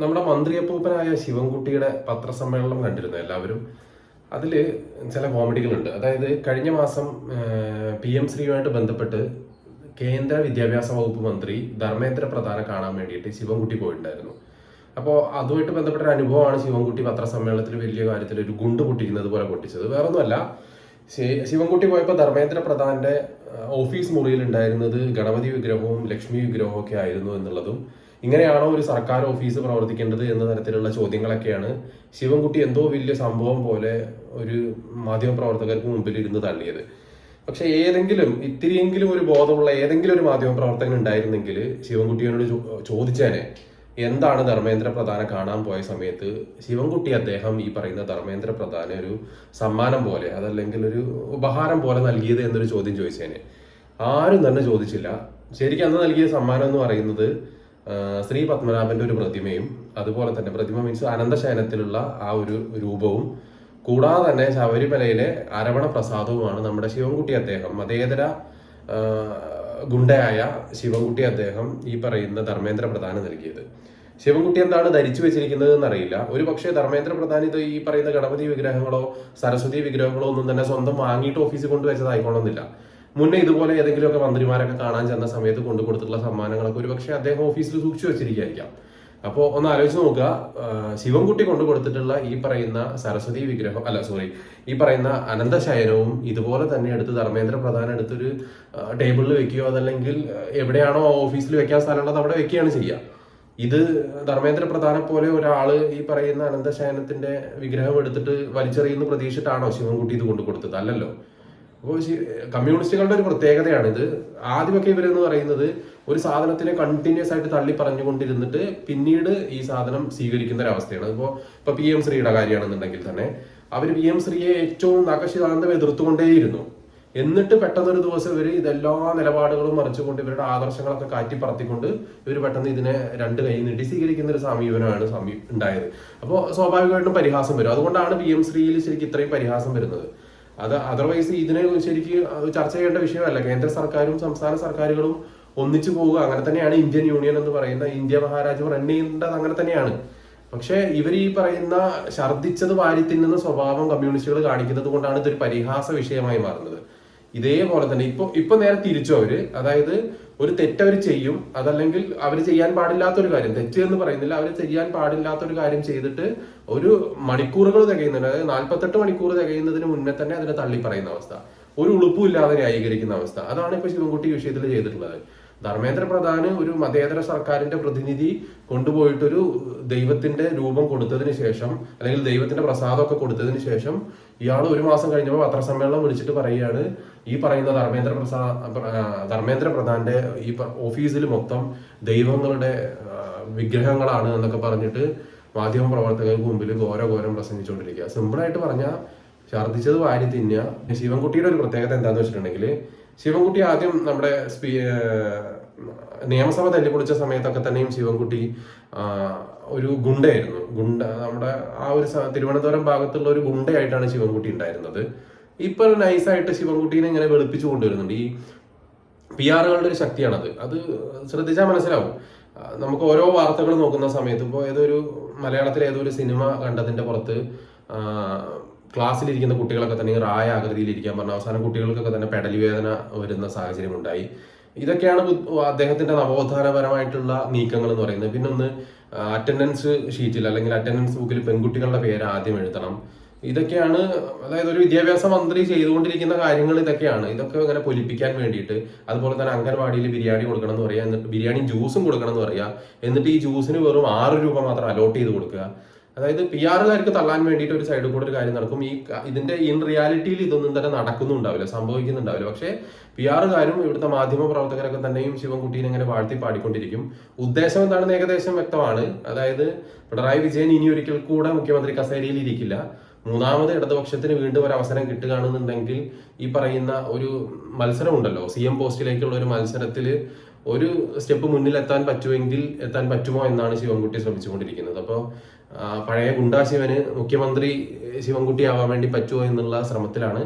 നമ്മുടെ മന്ത്രിയപ്പൂപ്പനായ ശിവൻകുട്ടിയുടെ പത്രസമ്മേളനം കണ്ടിരുന്നു എല്ലാവരും. അതിൽ ചില കോമഡികളുണ്ട്. അതായത് കഴിഞ്ഞ മാസം പി എം ശ്രീയുമായിട്ട് ബന്ധപ്പെട്ട് കേന്ദ്ര വിദ്യാഭ്യാസ വകുപ്പ് മന്ത്രി ധർമ്മേന്ദ്ര പ്രധാനെ കാണാൻ വേണ്ടിയിട്ട് ശിവൻകുട്ടി പോയിട്ടുണ്ടായിരുന്നു. അപ്പോൾ അതുമായിട്ട് ബന്ധപ്പെട്ട ഒരു അനുഭവമാണ് ശിവൻകുട്ടി പത്രസമ്മേളനത്തിൽ വലിയ കാര്യത്തിൽ ഒരു ഗുണ്ട് പൊട്ടിക്കുന്നത് പോലെ പൊട്ടിച്ചത്. വേറൊന്നുമല്ല ഒന്നുമല്ല ശിവൻകുട്ടി പോയപ്പോൾ ധർമ്മേന്ദ്ര പ്രധാന്റെ ഓഫീസ് മുറിയിൽ ഉണ്ടായിരുന്നത് ഗണപതി വിഗ്രഹവും ലക്ഷ്മി വിഗ്രഹവും ഒക്കെ ആയിരുന്നു എന്നുള്ളതും ഇങ്ങനെയാണോ ഒരു സർക്കാർ ഓഫീസ് പ്രവർത്തിക്കേണ്ടത് എന്ന തരത്തിലുള്ള ചോദ്യങ്ങളൊക്കെയാണ്. ശിവൻകുട്ടി എന്തോ വലിയ സംഭവം പോലെ ഒരു മാധ്യമപ്രവർത്തകർക്ക് മുമ്പിൽ ഇരുന്ന് തള്ളിയത്. പക്ഷെ ഏതെങ്കിലും ഇത്തിരിയെങ്കിലും ഒരു ബോധമുള്ള ഏതെങ്കിലും ഒരു മാധ്യമ പ്രവർത്തകൻ ഉണ്ടായിരുന്നെങ്കിൽ ശിവൻകുട്ടിയോട് ചോദിച്ചേനെ എന്താണ് ധർമ്മേന്ദ്ര പ്രധാനം കാണാൻ പോയ സമയത്ത് ശിവൻകുട്ടി അദ്ദേഹം ഈ പറയുന്ന ധർമ്മേന്ദ്ര പ്രധാന ഒരു സമ്മാനം പോലെ അതല്ലെങ്കിൽ ഒരു ഉപഹാരം പോലെ നൽകിയത് എന്നൊരു ചോദ്യം ചോദിച്ചേനെ. ആരും തന്നെ ചോദിച്ചില്ല. ശരിക്കും അന്ന് നൽകിയ സമ്മാനം എന്ന് പറയുന്നത് ശ്രീ പത്മനാഭന്റെ ഒരു പ്രതിമയും അതുപോലെ തന്നെ പ്രതിമ മീൻസ് അനന്തശയനത്തിലുള്ള ആ ഒരു രൂപവും കൂടാതെ തന്നെ ശബരിമലയിലെ അരവണ പ്രസാദവുമാണ് നമ്മുടെ ശിവൻകുട്ടി അദ്ദേഹം മതേതര ഗുണ്ടയായ ശിവൻകുട്ടി അദ്ദേഹം ഈ പറയുന്ന ധർമ്മേന്ദ്ര പ്രധാന നൽകിയത്. ശിവൻകുട്ടി എന്താണ് ധരിച്ചു വെച്ചിരിക്കുന്നത് എന്നറിയില്ല ഒരു പക്ഷേ ധർമ്മേന്ദ്ര പ്രധാൻ ഇത് ഈ പറയുന്ന ഗണപതി വിഗ്രഹങ്ങളോ സരസ്വതി വിഗ്രഹങ്ങളോ ഒന്നും തന്നെ സ്വന്തം വാങ്ങിയിട്ട് ഓഫീസിൽ കൊണ്ടുവച്ചതായിക്കോണമെന്നില്ല മുന്നേ ഇതുപോലെ ഏതെങ്കിലുമൊക്കെ മന്ത്രിമാരൊക്കെ കാണാൻ ചെന്ന സമയത്ത് കൊണ്ടു കൊടുത്തിട്ടുള്ള സമ്മാനങ്ങളൊക്കെ ഒരു പക്ഷേ അദ്ദേഹം ഓഫീസിൽ സൂക്ഷിച്ചു വെച്ചിരിക്കുകയായിരിക്കാം. അപ്പോൾ ഒന്ന് ആലോചിച്ച് നോക്കുക. ശിവൻകുട്ടി കൊണ്ടു കൊടുത്തിട്ടുള്ള ഈ പറയുന്ന സരസ്വതി വിഗ്രഹം അല്ല സോറി ഈ പറയുന്ന അനന്തശയനവും ഇതുപോലെ തന്നെ എടുത്ത് ധർമ്മേന്ദ്ര പ്രധാൻ എടുത്തൊരു ടേബിളിൽ വെക്കുകയോ അതല്ലെങ്കിൽ എവിടെയാണോ ഓഫീസിൽ വെക്കാൻ സ്ഥലമുള്ളത് അവിടെ വെക്കുകയാണ് ചെയ്യുക. ഇത് ധർമ്മേന്ദ്ര പ്രധാനെ പോലെ ഒരാൾ ഈ പറയുന്ന അനന്തശയനത്തിന്റെ വിഗ്രഹം എടുത്തിട്ട് വലിച്ചെറിയുന്ന പ്രതീക്ഷിച്ചിട്ടാണോ ശിവൻകുട്ടി ഇത് കൊണ്ടു കൊടുത്തത്? അല്ലല്ലോ. അപ്പോൾ കമ്മ്യൂണിസ്റ്റുകളുടെ ഒരു പ്രത്യേകതയാണ് ഇത്. ആദ്യമൊക്കെ ഇവരെന്ന് പറയുന്നത് ഒരു സാധനത്തിനെ കണ്ടിന്യൂസ് ആയിട്ട് തള്ളി പറഞ്ഞുകൊണ്ടിരുന്നിട്ട് പിന്നീട് ഈ സാധനം സ്വീകരിക്കുന്ന ഒരു അവസ്ഥയാണ്. ഇപ്പോൾ ഇപ്പൊ പി എം ശ്രീയുടെ കാര്യമാണെന്നുണ്ടെങ്കിൽ തന്നെ അവർ പി എം ശ്രീയെ ഏറ്റവും നഖശിതാന്തം എതിർത്തുകൊണ്ടേയിരുന്നു. എന്നിട്ട് പെട്ടെന്നൊരു ദിവസം ഇവർ ഇതെല്ലാ നിലപാടുകളും മറിച്ചുകൊണ്ട് ഇവരുടെ ആദർശങ്ങളൊക്കെ കാറ്റി പറത്തിക്കൊണ്ട് ഇവർ പെട്ടെന്ന് ഇതിനെ രണ്ട് കൈ നീട്ടി സ്വീകരിക്കുന്ന ഒരു സമീപനമാണ് സമീ ഉണ്ടായത്. അപ്പോൾ സ്വാഭാവികമായിട്ടും പരിഹാസം വരും. അതുകൊണ്ടാണ് പി എം ശ്രീയിൽ ശരിക്കും ഇത്രയും പരിഹാസം വരുന്നത്. അത് അതർവൈസ് ഇതിനെ ശരിക്ക് ചർച്ച ചെയ്യേണ്ട വിഷയമല്ല. കേന്ദ്ര സർക്കാരും സംസ്ഥാന സർക്കാരുകളും ഒന്നിച്ചു പോവുക. അങ്ങനെ തന്നെയാണ് ഇന്ത്യൻ യൂണിയൻ എന്ന് പറയുന്ന ഇന്ത്യ മഹാരാജ്യം റൺ ചെയ്യേണ്ടത് അങ്ങനെ തന്നെയാണ്. പക്ഷേ ഇവർ ഈ പറയുന്ന ഛർദ്ദിച്ചത് വാരി തിന്നുന്ന സ്വഭാവം കമ്മ്യൂണിസ്റ്റുകൾ കാണിക്കുന്നത് കൊണ്ടാണ് ഇതൊരു പരിഹാസ വിഷയമായി മാറുന്നത്. ഇതേപോലെ തന്നെ ഇപ്പൊ ഇപ്പൊ നേരെ തിരിച്ചു അവർ അതായത് ഒരു തെറ്റവർ ചെയ്യും അതല്ലെങ്കിൽ അവർ ചെയ്യാൻ പാടില്ലാത്ത ഒരു കാര്യം. തെറ്റ് എന്ന് പറയുന്നില്ല അവർ ചെയ്യാൻ പാടില്ലാത്ത ഒരു കാര്യം ചെയ്തിട്ട് ഒരു മണിക്കൂറുകൾ തികയുന്നുണ്ട്. അതായത് നാൽപ്പത്തെട്ട് മണിക്കൂർ തികയുന്നതിന് മുന്നേ തന്നെ അതിനെ തള്ളി പറയുന്ന അവസ്ഥ. ഒരു ഉളുപ്പും ഇല്ലാതെ ന്യായീകരിക്കുന്ന അവസ്ഥ. അതാണ് ഇപ്പൊ ശിവൻകുട്ടി വിഷയത്തിൽ ചെയ്തിട്ടുള്ളത്. ധർമ്മേന്ദ്ര പ്രധാന് ഒരു മതേതര സർക്കാരിന്റെ പ്രതിനിധി കൊണ്ടുപോയിട്ടൊരു ദൈവത്തിന്റെ രൂപം കൊടുത്തതിന് ശേഷം അല്ലെങ്കിൽ ദൈവത്തിന്റെ പ്രസാദമൊക്കെ കൊടുത്തതിന് ശേഷം ഇയാൾ ഒരു മാസം കഴിഞ്ഞപ്പോൾ പത്രസമ്മേളനം വിളിച്ചിട്ട് പറയുകയാണ് ഈ പറയുന്ന ധർമ്മേന്ദ്ര പ്രസാ ധർമ്മേന്ദ്ര പ്രധാന്റെ ഈ ഓഫീസിൽ മൊത്തം ദൈവങ്ങളുടെ വിഗ്രഹങ്ങളാണ് എന്നൊക്കെ പറഞ്ഞിട്ട് മാധ്യമ പ്രവർത്തകർക്ക് മുമ്പിൽ ഘോരഘോരം പ്രസംഗിച്ചുകൊണ്ടിരിക്കുക സിമ്പിളായിട്ട് പറഞ്ഞാൽ ഛർദ്ദിച്ചത് വാരി തിന്നുക. ശിവൻകുട്ടിയുടെ ഒരു പ്രത്യേകത എന്താന്ന് വെച്ചിട്ടുണ്ടെങ്കിൽ ശിവൻകുട്ടി ആദ്യം നമ്മുടെ സ്പീ നിയമസഭ തല്ലിപ്പൊളിച്ച സമയത്തൊക്കെ തന്നെയും ശിവൻകുട്ടി ഒരു ഗുണ്ടയായിരുന്നു. ഗുണ്ട നമ്മുടെ ആ ഒരു തിരുവനന്തപുരം ഭാഗത്തുള്ള ഒരു ഗുണ്ടയായിട്ടാണ് ശിവൻകുട്ടി ഉണ്ടായിരുന്നത്. ഇപ്പൊ നൈസായിട്ട് ശിവൻകുട്ടീനെ ഇങ്ങനെ വെളുപ്പിച്ചു കൊണ്ടുവരുന്നുണ്ട്. ഈ പി ആറുകളുടെ ഒരു ശക്തിയാണത്. അത് ശ്രദ്ധിച്ചാൽ മനസ്സിലാവും. നമുക്ക് ഓരോ വാർത്തകൾ നോക്കുന്ന സമയത്ത് ഇപ്പോൾ ഏതൊരു മലയാളത്തിലെ ഏതോ ഒരു സിനിമ കണ്ടതിന്റെ പുറത്ത് ക്ലാസ്സിലിരിക്കുന്ന കുട്ടികളൊക്കെ തന്നെ റായ ആകൃതിയിലിരിക്കാൻ പറഞ്ഞ അവസാനം കുട്ടികൾക്കൊക്കെ തന്നെ പെടലി വേദന വരുന്ന സാഹചര്യം ഉണ്ടായി ഇതൊക്കെയാണ് അദ്ദേഹത്തിന്റെ നവോത്ഥാനപരമായിട്ടുള്ള നീക്കങ്ങൾ എന്ന് പറയുന്നത്. പിന്നെ ഒന്ന് അറ്റൻഡൻസ് ഷീറ്റിൽ അല്ലെങ്കിൽ അറ്റൻഡൻസ് ബുക്കിൽ പെൺകുട്ടികളുടെ പേര് ആദ്യം എഴുതണം. ഇതൊക്കെയാണ് അതായത് ഒരു വിദ്യാഭ്യാസ മന്ത്രി ചെയ്തുകൊണ്ടിരിക്കുന്ന കാര്യങ്ങൾ ഇതൊക്കെയാണ്. ഇതൊക്കെ ഇങ്ങനെ പൊലിപ്പിക്കാൻ വേണ്ടിയിട്ട് അതുപോലെ തന്നെ അംഗൻവാടിയിൽ ബിരിയാണി കൊടുക്കണം എന്ന് പറയുക എന്നിട്ട് ബിരിയാണി ജ്യൂസും കൊടുക്കണം എന്ന് പറയുക എന്നിട്ട് ഈ ജ്യൂസിന് വെറും ആറ് രൂപ മാത്രം അലോട്ട് ചെയ്ത് കൊടുക്കുക. അതായത് പി ആറുകാർക്ക് തള്ളാൻ വേണ്ടിയിട്ട് ഒരു സൈഡിൽ കൂടെ ഒരു കാര്യം നടക്കും. ഈ ഇതിന്റെ ഇൻ റിയാലിറ്റിയിൽ ഇതൊന്നും തന്നെ നടക്കുന്നുണ്ടാവില്ല സംഭവിക്കുന്നുണ്ടാവില്ല. പക്ഷേ പി ആറുകാരും ഇവിടുത്തെ മാധ്യമ പ്രവർത്തകരൊക്കെ തന്നെയും ശിവൻകുട്ടീനെ ഇങ്ങനെ വാഴ്ത്തി പാടിക്കൊണ്ടിരിക്കും. ഉദ്ദേശം എന്താണെന്ന് ഏകദേശം വ്യക്തമാണ്. അതായത് പിണറായി വിജയൻ ഇനി ഒരിക്കൽ കൂടെ മുഖ്യമന്ത്രി കസേരയിൽ ഇരിക്കില്ല. മൂന്നാമത് ഇടതുപക്ഷത്തിന് വീണ്ടും ഒരു അവസരം കിട്ടുകയാണെന്നുണ്ടെങ്കിൽ ഈ പറയുന്ന ഒരു മത്സരം ഉണ്ടല്ലോ സി എം പോസ്റ്റിലേക്കുള്ള ഒരു മത്സരത്തിൽ ഒരു സ്റ്റെപ്പ് മുന്നിൽ എത്താൻ പറ്റുമെങ്കിൽ എത്താൻ പറ്റുമോ എന്നാണ് ശിവൻകുട്ടി ശ്രമിച്ചുകൊണ്ടിരിക്കുന്നത്. അപ്പോൾ പഴയ ഗുണ്ടാ ശിവന് മുഖ്യമന്ത്രി ശിവൻകുട്ടി ആവാൻ വേണ്ടി പറ്റുമോ എന്നുള്ള ശ്രമത്തിലാണ്.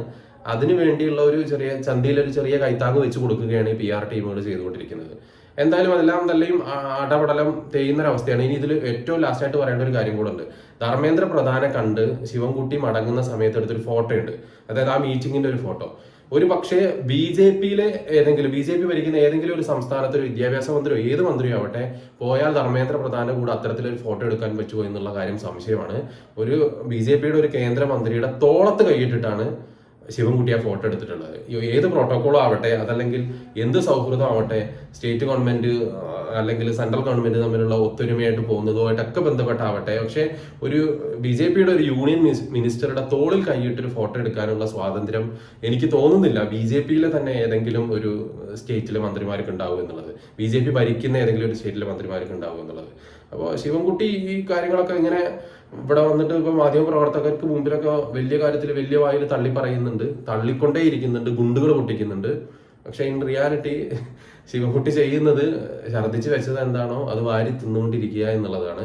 അതിനു വേണ്ടിയുള്ള ഒരു ചെറിയ ചന്തയിൽ ഒരു ചെറിയ കൈത്താങ് വെച്ച് കൊടുക്കുകയാണ് ഈ പി ആർ ടീമുകൾ ചെയ്തുകൊണ്ടിരിക്കുന്നത്. എന്തായാലും അതെല്ലാം തന്നെയും അടപടലം തെയ്യുന്ന ഒരവസ്ഥയാണ് ഇനി ഇതിൽ ഏറ്റവും ലാസ്റ്റായിട്ട് പറയേണ്ട ഒരു കാര്യം കൂടെ ഉണ്ട്. ധർമ്മേന്ദ്ര പ്രധാനെ കണ്ട് ശിവൻകുട്ടി മടങ്ങുന്ന സമയത്ത് എടുത്തൊരു ഫോട്ടോ ഉണ്ട് അതായത് ആ മീറ്റിങ്ങിന്റെ ഒരു ഫോട്ടോ. ഒരു പക്ഷേ ബി ജെ പിയിലെ ഏതെങ്കിലും ബി ജെ പി ഭരിക്കുന്ന ഏതെങ്കിലും ഒരു സംസ്ഥാനത്ത് ഒരു വിദ്യാഭ്യാസ മന്ത്രിയോ ഏത് മന്ത്രിയോ ആവട്ടെ പോയാൽ ധർമ്മേന്ദ്ര പ്രധാന്റെ കൂടെ അത്തരത്തിലൊരു ഫോട്ടോ എടുക്കാൻ പറ്റുമോ എന്നുള്ള കാര്യം സംശയമാണ്. ഒരു ബി ജെ പിയുടെ ഒരു കേന്ദ്രമന്ത്രിയുടെ തോളത്ത് കൈയിട്ടിട്ടാണ് ശിവൻകുട്ടി ഫോട്ടോ എടുത്തിട്ടുള്ളത്. ഏത് പ്രോട്ടോക്കോൾ ആവട്ടെ അതല്ലെങ്കിൽ എന്ത് സൗഹൃദം ആവട്ടെ സ്റ്റേറ്റ് ഗവൺമെന്റ് അല്ലെങ്കിൽ സെൻട്രൽ ഗവൺമെന്റ് തമ്മിലുള്ള ഒത്തൊരുമയായിട്ട് പോകുന്നതുമായിട്ടൊക്കെ ബന്ധപ്പെട്ടാവട്ടെ. പക്ഷേ ഒരു ബി ജെ പിയുടെ ഒരു യൂണിയൻ മിനിസ്റ്ററുടെ തോളിൽ കൈയിട്ടൊരു ഫോട്ടോ എടുക്കാനുള്ള സ്വാതന്ത്ര്യം എനിക്ക് തോന്നുന്നില്ല. ബി ജെ പിയിലെ തന്നെ ഏതെങ്കിലും ഒരു സ്റ്റേറ്റിലെ മന്ത്രിമാർക്ക് ഉണ്ടാവും എന്നുള്ളത്. ബി ജെ പി ഭരിക്കുന്ന ഏതെങ്കിലും ഒരു സ്റ്റേറ്റിലെ മന്ത്രിമാർക്ക് ഉണ്ടാവും എന്നുള്ളത്. അപ്പോൾ ശിവൻകുട്ടി ഈ കാര്യങ്ങളൊക്കെ ഇങ്ങനെ ഇവിടെ വന്നിട്ട് ഇപ്പൊ മാധ്യമ പ്രവർത്തകർക്ക് മുമ്പിലൊക്കെ വലിയ കാര്യത്തിൽ വലിയ വായിൽ തള്ളി പറയുന്നുണ്ട്. തള്ളിക്കൊണ്ടേ ഇരിക്കുന്നുണ്ട്. ഗുണ്ടുകൾ പൊട്ടിക്കുന്നുണ്ട്. പക്ഷെ ഇൻ റിയാലിറ്റി ശിവൻകുട്ടി ചെയ്യുന്നത് ഛർദ്ദിച്ച് വെച്ചത് എന്താണോ അത് വാരി തിന്നുകൊണ്ടിരിക്കുക എന്നുള്ളതാണ്.